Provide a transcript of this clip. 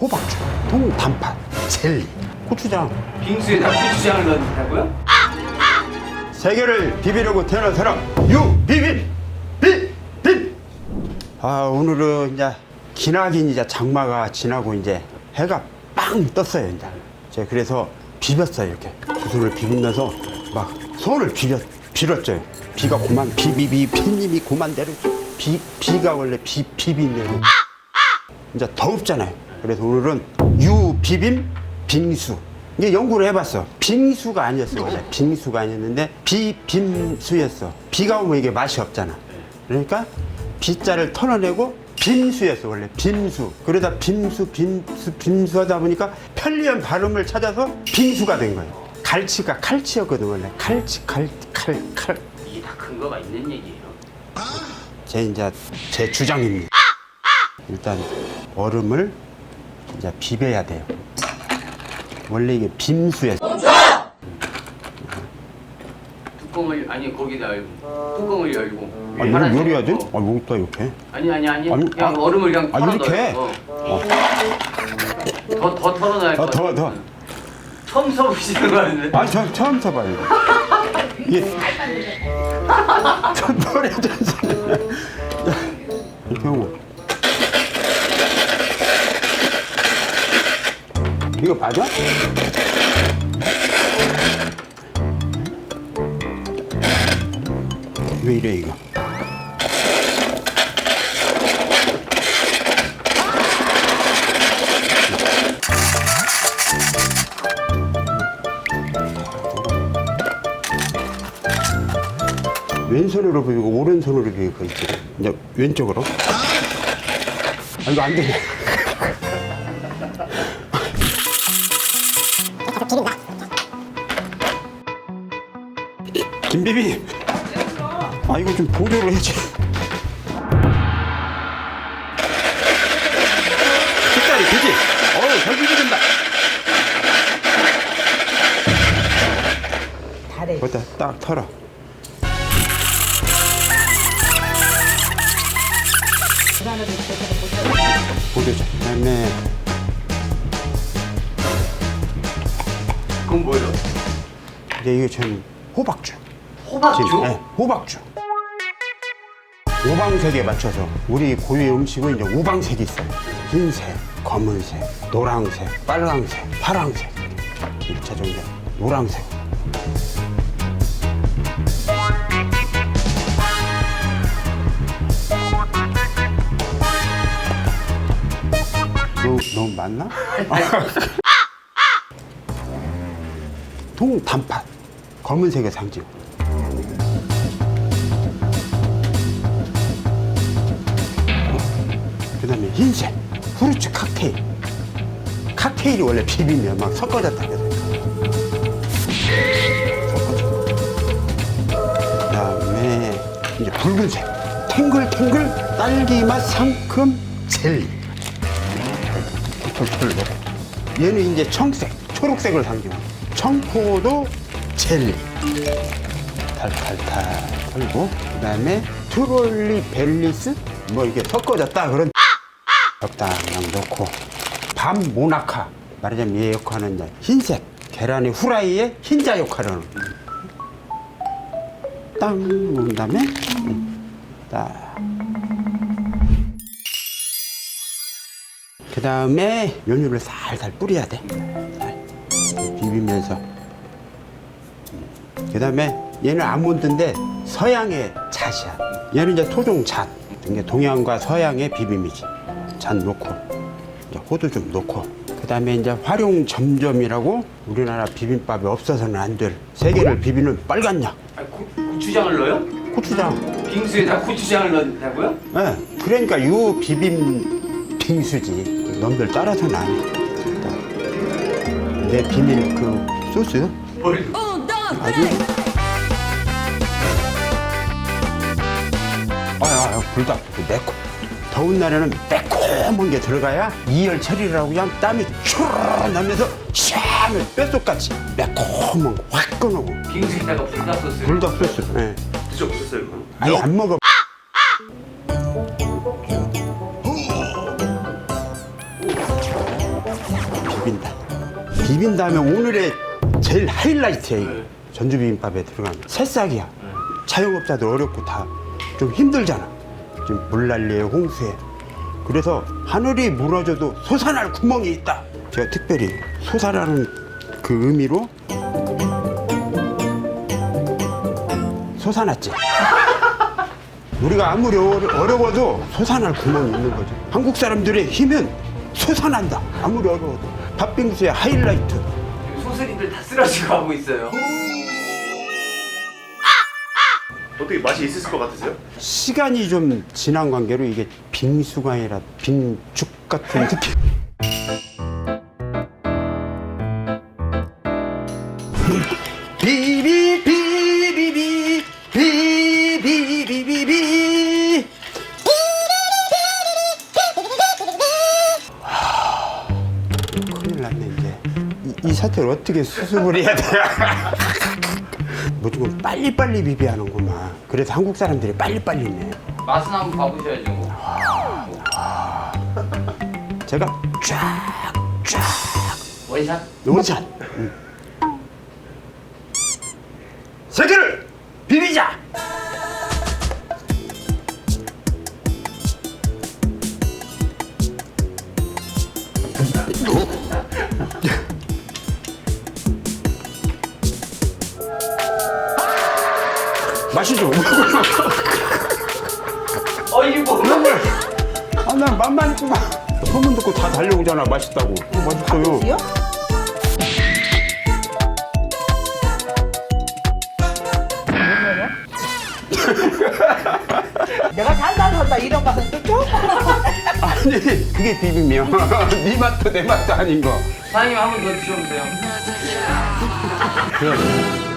호박죽, 동단팥, 젤리, 고추장. 빙수에다 고추장을 넣는다고요? 세 개를 비비려고 태어난 사람 유비빔 비빔. 아 오늘은 이제 기나긴 이제 장마가 지나고 이제 해가 빵 떴어요 이제. 제가 그래서 비볐어요 이렇게. 두 손을 비비면서 막 손을 비볐 빌었죠. 비가 고만 비비비 피님이 고만 대로 비 비가 원래 비 비빈대로 이제 덥잖아요. 그래서 오늘은 유비빔 빙수. 이게 연구를 해봤어. 빙수가 아니었어 원래. 빙수가 아니었는데 비빔수였어. 비가 오면 이게 맛이 없잖아. 그러니까 비자를 털어내고 빙수였어 원래 빙수. 그러다 빙수 빙수 빙수 하다 보니까 편리한 발음을 찾아서 빙수가 된 거예요. 갈치가 칼치였거든 원래. 칼치 칼칼칼 이게 다 근거가 있는 얘기예요. 제 이제 제 주장입니다. 일단 얼음을 이제 비벼야 돼요. 원래 이게 빔수에 뚜껑을 아니 거기다 열고 뚜껑을 열고 아, 이걸 요리해야 돼? 어. 아, 뭐또 이렇게? 아니 아니 아니 아니, 그냥 아, 얼음을 그냥 아, 털어 이렇게? 넣어요. 어. 더, 더 털어놔야 아, 것 더, 같아요. 더. 처음 써보시는 거 같은데 아, 저 처음 써봐요. 이게 저 노래 좀 맞아? 왜 이래 이거? 왼손으로 비비고 오른손으로 비비고. 이제 왼쪽으로. 아, 이거 안 되네. 김비비. 아 이거 좀 보조를 해줘. 색깔이 그지? 어우 잘 비비된다. 잘해. 거기다 딱 털어. 보조죠. 그다음에 그건 뭐예요? 이제 이게 전 호박죽. 호박죽? 네, 호박죽. 오방색에 맞춰서 우리 고유의 음식은 이제 오방색이 있어요. 흰색, 검은색, 노란색, 빨강색, 파랑색. 일차적으로 이제 노란색. 너무, 너무 많나? 동단팥. 검은색의 상징. 흰색 후르츠 칵테일. 칵테일이 원래 비비면 막 섞어졌다 그래서. 섞어져 그 다음에 이제 붉은색. 탱글탱글 딸기 맛 상큼 젤리. 넣고 얘는 이제 청색 초록색을 상징하고. 청포도 젤리. 탈탈탈. 털고 그 다음에 트롤리 벨리스. 뭐 이게 섞어졌다 그런 적당량 넣고 밤 모나카 말하자면 얘 역할은 이제 흰색 계란의 후라이의 흰자 역할을 하는 거예요. 땅 놓은 다음에 음, 딱. 그 다음에 연유를 살살 뿌려야 돼. 살. 비비면서. 그 다음에 얘는 아몬드인데 서양의 잣이야. 얘는 이제 토종 잣. 동양과 서양의 비빔이지. 잣 넣고, 이제 호두 좀 넣고. 그 다음에 이제 활용 점점이라고 우리나라 비빔밥에 없어서는 안 될세 개를 비비는 빨간 약. 아니, 고, 고추장을 넣어요? 고추장. 빙수에다 고추장을 넣는다고요? 예. 그러니까 유 비빔 빙수지. 놈들 따라서는 안 해. 내 비밀 그 소스 뭘 아주 아야 불닭 매콤 더운 날에는 매콤한 게 들어가야 이열 처리라고 그냥 땀이 쭈르 나면서 샤을 뼛속같이 매콤한 거 확 끊어고 빙수에다가 불닭 소스 불닭 소스 예. 드셔보셨어요 그거? 아니 안 먹어 비빈다. 비빈 다음에 오늘의 제일 하이라이트예요. 네. 전주 비빔밥에 들어가면 새싹이야. 자영업자들 어렵고 다 좀 힘들잖아. 지금 물난리에 홍수에. 그래서 하늘이 무너져도 솟아날 구멍이 있다. 제가 특별히 솟아나는 그 의미로 솟아났지. 우리가 아무리 어려- 어려워도 솟아날 구멍이 있는 거죠. 한국 사람들의 힘은 솟아난다. 아무리 어려워도. 팥빙수의 하이라이트. 소스리들 다 쓰러지고 하고 있어요. 어떻게 맛이 있을 것 같으세요? 시간이 좀 지난 관계로 이게 빙수가 아니라 빙죽 같은 느낌. 비비 비비비 비비비비비 하, 큰일 났네 이제 이, 이 사태를 어떻게 수습을 해야 돼 무조건 빨리빨리 비비하는구만 그래서 한국 사람들이 빨리빨리네 맛은 한번 봐보셔야죠. 뭐. 제가 쫙 쫙 원샷? 원샷 세 맛이죠? 어 이게 뭐? 아, 난 맛만 있구만. 소문 듣고 다 달려오잖아. 맛있다고. 어, 맛있어요. 요? 내가 살다 살다 이런 맛은 또 처음 먹어. 아니, 그게 비빔이야. 네 맛도 내 맛도 아닌 거. 사장님 한번 더 드셔보세요. 그래.